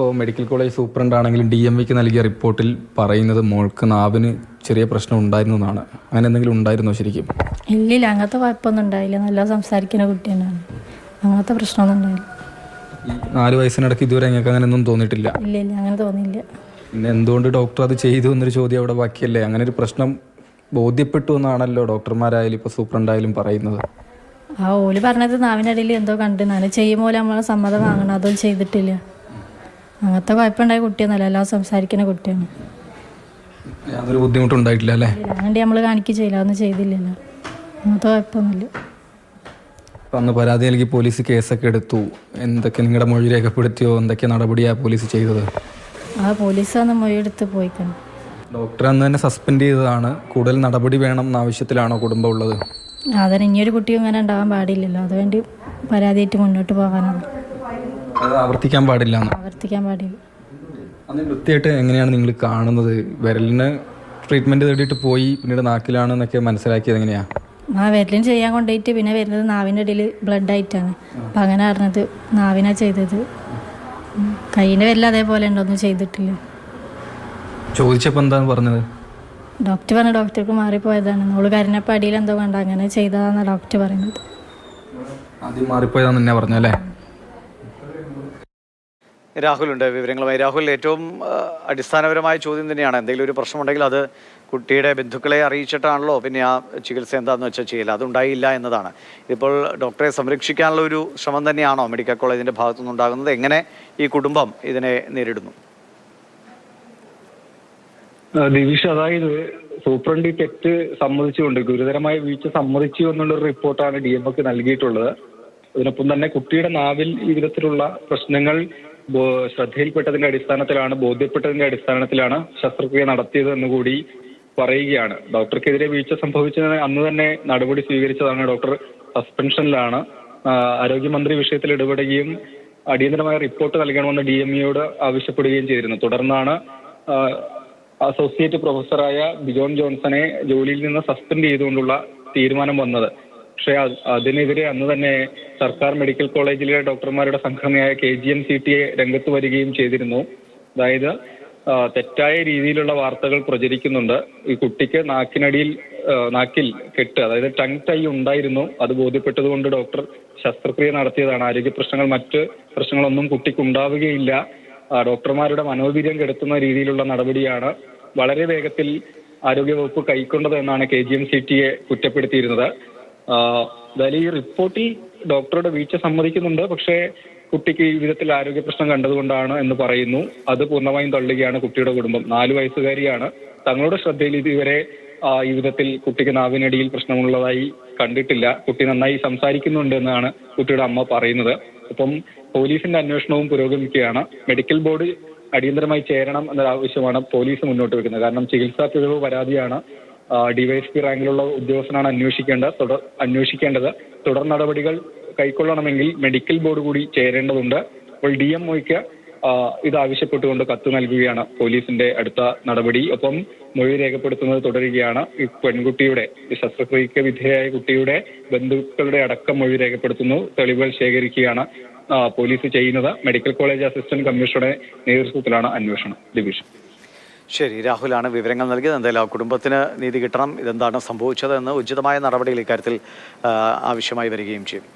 ഇപ്പോൾ medical college superintendent ആണെങ്കിലും D M വിക്ക് നൽകിയ റിപ്പോർട്ടിൽ പറയുന്നത് മോൾക്ക് നാവിന് ചെറിയ പ്രശ്നം ഉണ്ടായിരുന്നു എന്നാണ്. അങ്ങനെ എന്തെങ്കിലും ഉണ്ടായിരുന്നോ ശരിക്കും? ഇല്ലില്ല അങ്ങനത്തെ കുഴപ്പമൊന്നും ഉണ്ടായില്ല. നല്ല സംസാരിക്കുന്ന കുട്ടി തന്നെയാണ് അങ്ങനത്തെ പ്രശ്നമൊന്നും ഉണ്ടായില്ല. ഈ നാല് വയസ്സിനിടയ്ക്ക് ഇതുവരെ ഞങ്ങൾക്ക് അങ്ങനെ ഒന്നും തോന്നിയിട്ടില്ല. ഇല്ല ഇല്ല അങ്ങനെ തോന്നിയില്ല. പിന്നെ എന്തുകൊണ്ട് ഡോക്ടർ അത് ചെയ്തു എന്നൊരു ചോദ്യം അവിടെ ബാക്കിയല്ലേ? അങ്ങനെ ഒരു പ്രശ്നം ബോധ്യപ്പെട്ടു എന്നാണല്ലോ ഡോക്ടർമാരായാലും ഇപ്പോൾ സൂപ്രണ്ടായാലും പറയുന്നത്. ആ ഓൽ പറഞ്ഞത് നാവിനടിയിൽ എന്തോ കണ്ടു. ഞാൻ ചെയ്യുമ്പോൾ നമ്മളെ സമ്മതം വാങ്ങണം. അതൊന്നും ചെയ്തിട്ടില്ല. അങ്ങനത്തെ കുഴപ്പമുണ്ടായ കുട്ടിയൊന്നുമല്ല. എല്ലാം സംസാരിക്കുന്ന കുട്ടിയാണ്. യാതൊരു ബുദ്ധിമുട്ടുണ്ടായിട്ടില്ല അല്ലേ? അങ്ങനെ നമ്മൾ കാണിക്കുക ചെയ്യില്ല. അതൊന്നും ചെയ്തില്ലല്ലോ. അങ്ങനത്തെ കുഴപ്പമൊന്നുമില്ല. അന്ന് പരാതി നൽകി പോലീസ് കേസൊക്കെ എടുത്തു. എന്തൊക്കെ നിങ്ങളുടെ മൊഴി രേഖപ്പെടുത്തിയോ? എന്തൊക്കെ നടപടിയാണ് പോലീസ് ചെയ്തത്? ആ പോലീസ് മൊഴി എടുത്ത് പോയിക്കണം. ഡോക്ടർ അന്ന് തന്നെ സസ്പെൻഡ് ചെയ്തതാണ്. കൂടുതൽ നടപടി വേണം എന്ന ആവശ്യത്തിലാണോ കുടുംബം ഉള്ളത്? അതിന് ഇനിയൊരു കുട്ടിയും ഇങ്ങനെ ഉണ്ടാവാൻ പാടില്ലല്ലോ. അതുവേണ്ടി പരാതിയായിട്ട് മുന്നോട്ട് പോകാനാണ്. അത് ആവർത്തിക്കാൻ പാടില്ല എന്ന്. ആവർത്തിക്കാൻ പാടില്ല. അന്ന് വൃത്തിയായിട്ട് എങ്ങനെയാണ് നിങ്ങൾ കാണുന്നത്? വിരലിന് ട്രീറ്റ്മെന്റ് തേടിയിട്ട് പോയി പിന്നീട് നാക്കിലാണെന്നൊക്കെ മനസ്സിലാക്കിയത് എങ്ങനെയാ? ആ വിരലിന് ചെയ്യാൻ കൊണ്ടുപോയിട്ട് പിന്നെ വരുന്നത് നാവിന്റെ ഇടയിൽ ബ്ലഡ് ആയിട്ടാണ് അപ്പം അങ്ങനെ അറിഞ്ഞത് നാവിനാ ചെയ്തത്. കൈയിന്റെ വിരൽ അതേപോലെ ഉണ്ടൊന്നും ചെയ്തിട്ടില്ല. ചോദിച്ചപ്പോൾ എന്താണ് പറഞ്ഞത്? ഡോക്ടർ പറഞ്ഞ ഡോക്ടർക്ക് മാറിപ്പോയതാണ്. നമ്മൾ കരുണപ്പം അടിയിൽ എന്തോ കണ്ട. അങ്ങനെ ചെയ്തതാണെന്നാണ് ഡോക്ടർ പറയുന്നത്. ആദ്യം മാറിപ്പോയതാന്ന് തന്നെ പറഞ്ഞല്ലേ രാഹുലുണ്ട്. വിവരങ്ങളുമായി രാഹുൽ ഏറ്റവും അടിസ്ഥാനപരമായ ചോദ്യം തന്നെയാണ്. എന്തെങ്കിലും ഒരു പ്രശ്നമുണ്ടെങ്കിൽ അത് കുട്ടിയുടെ ബന്ധുക്കളെ അറിയിച്ചിട്ടാണല്ലോ പിന്നെ ആ ചികിത്സ എന്താണെന്ന് വെച്ചാൽ ചെയ്യില്ല അതുണ്ടായില്ല എന്നതാണ്. ഇപ്പോൾ ഡോക്ടറെ സംരക്ഷിക്കാനുള്ള ഒരു ശ്രമം തന്നെയാണോ മെഡിക്കൽ കോളേജിന്റെ ഭാഗത്തുനിന്ന് ഉണ്ടാകുന്നത്? എങ്ങനെ ഈ കുടുംബം ഇതിനെ നേരിടുന്നു? ദിവിഷ് അതായത് സൂപ്രണ്ട് തെറ്റ് സമ്മതിച്ചുകൊണ്ട് ഗുരുതരമായ വീഴ്ച സമ്മതിച്ചു എന്നുള്ള ഒരു റിപ്പോർട്ടാണ് ഡി എം ഒക്കെ നൽകിയിട്ടുള്ളത്. അതിനൊപ്പം തന്നെ കുട്ടിയുടെ നാവിൽ ഈ വിധത്തിലുള്ള പ്രശ്നങ്ങൾ ശ്രദ്ധയിൽപ്പെട്ടതിന്റെ അടിസ്ഥാനത്തിലാണ് ബോധ്യപ്പെട്ടതിന്റെ അടിസ്ഥാനത്തിലാണ് ശസ്ത്രക്രിയ നടത്തിയത് എന്ന് കൂടി പറയുകയാണ്. ഡോക്ടർക്കെതിരെ വീഴ്ച സംഭവിച്ചതിന് അന്ന് തന്നെ നടപടി സ്വീകരിച്ചതാണ് ഡോക്ടർ സസ്പെൻഷനിലാണ്. ആരോഗ്യമന്ത്രി വിഷയത്തിൽ ഇടപെടുകയും അടിയന്തരമായ റിപ്പോർട്ട് നൽകണമെന്ന് ഡി എം ഇയോട് ആവശ്യപ്പെടുകയും ചെയ്തിരുന്നു. തുടർന്നാണ് അസോസിയേറ്റ് പ്രൊഫസറായ ബിജോൺ ജോൺസനെ ജോലിയിൽ നിന്ന് സസ്പെൻഡ് ചെയ്തുകൊണ്ടുള്ള തീരുമാനം വന്നത്. പക്ഷേ അത് അതിനെതിരെ അന്ന് തന്നെ സർക്കാർ മെഡിക്കൽ കോളേജിലെ ഡോക്ടർമാരുടെ സംഘടനയായ K G M C T A രംഗത്ത് വരികയും ചെയ്തിരുന്നു. അതായത് തെറ്റായ രീതിയിലുള്ള വാർത്തകൾ പ്രചരിക്കുന്നുണ്ട്. ഈ കുട്ടിക്ക് നാക്കിനടിയിൽ നാക്കിൽ കെട്ട് അതായത് ടങ് ടൈ ഉണ്ടായിരുന്നു. അത് ബോധ്യപ്പെട്ടതുകൊണ്ട് ഡോക്ടർ ശസ്ത്രക്രിയ നടത്തിയതാണ്. ആരോഗ്യ പ്രശ്നങ്ങൾ മറ്റ് പ്രശ്നങ്ങളൊന്നും കുട്ടിക്ക് ഉണ്ടാവുകയില്ല. ഡോക്ടർമാരുടെ മനോവീര്യം കെടുത്തുന്ന രീതിയിലുള്ള നടപടിയാണ് വളരെ വേഗത്തിൽ ആരോഗ്യവകുപ്പ് കൈക്കൊണ്ടത് എന്നാണ് K G M C T A കുറ്റപ്പെടുത്തിയിരുന്നത്. ആ, എന്തായാലും ഈ റിപ്പോർട്ടിൽ ഡോക്ടറുടെ വീഴ്ച സമ്മതിക്കുന്നുണ്ട്. പക്ഷേ കുട്ടിക്ക് ഈ വിധത്തിൽ ആരോഗ്യ പ്രശ്നം കണ്ടതുകൊണ്ടാണ് എന്ന് പറയുന്നു. അത് പൂർണമായും തള്ളുകയാണ് കുട്ടിയുടെ കുടുംബം. നാല് വയസ്സുകാരിയാണ്. തങ്ങളുടെ ശ്രദ്ധയിൽ ഇതുവരെ ഈ വിധത്തിൽ കുട്ടിക്ക് നാവിനടിയിൽ പ്രശ്നമുള്ളതായി കണ്ടിട്ടില്ല. കുട്ടി നന്നായി സംസാരിക്കുന്നുണ്ട് എന്നാണ് കുട്ടിയുടെ അമ്മ പറയുന്നത്. അപ്പം പോലീസിന്റെ അന്വേഷണവും പുരോഗമിക്കുകയാണ്. മെഡിക്കൽ ബോർഡ് അടിയന്തരമായി ചേരണം എന്നൊരു ആവശ്യമാണ് പോലീസ് മുന്നോട്ട് വെക്കുന്നത്. കാരണം ചികിത്സാ പിഴവ് പരാതിയാണ് ഡിവൈഎസ്പി റാങ്കിലുള്ള ഉദ്യോഗസ്ഥനാണ് അന്വേഷിക്കേണ്ട തുടർ അന്വേഷിക്കേണ്ടത്. തുടർ നടപടികൾ കൈക്കൊള്ളണമെങ്കിൽ മെഡിക്കൽ ബോർഡ് കൂടി ചേരേണ്ടതുണ്ട്. അപ്പോൾ ഡി എം ഒയ്ക്ക് ഇത് ആവശ്യപ്പെട്ടുകൊണ്ട് കത്ത് നൽകുകയാണ് പോലീസിന്റെ അടുത്ത നടപടി. ഒപ്പം മൊഴി രേഖപ്പെടുത്തുന്നത് തുടരുകയാണ്. ഈ പെൺകുട്ടിയുടെ ശസ്ത്രക്രിയക്ക് വിധേയയായ കുട്ടിയുടെ ബന്ധുക്കളുടെ അടക്കം മൊഴി രേഖപ്പെടുത്തുന്നു. തെളിവുകൾ ശേഖരിക്കുകയാണ് പോലീസ് ചെയ്യുന്നത്. മെഡിക്കൽ കോളേജ് അസിസ്റ്റന്റ് കമ്മീഷണറുടെ നേതൃത്വത്തിലാണ് അന്വേഷണം. ഡിവിഷൻ. ശരി രാഹുലാണ് വിവരങ്ങൾ നൽകിയത്. എന്തായാലും ആ കുടുംബത്തിന് നീതി കിട്ടണം. ഇതെന്താണ് സംഭവിച്ചത് എന്ന് ഉചിതമായ നടപടികൾ ഇക്കാര്യത്തിൽ ആവശ്യമായി വരികയും ചെയ്യും.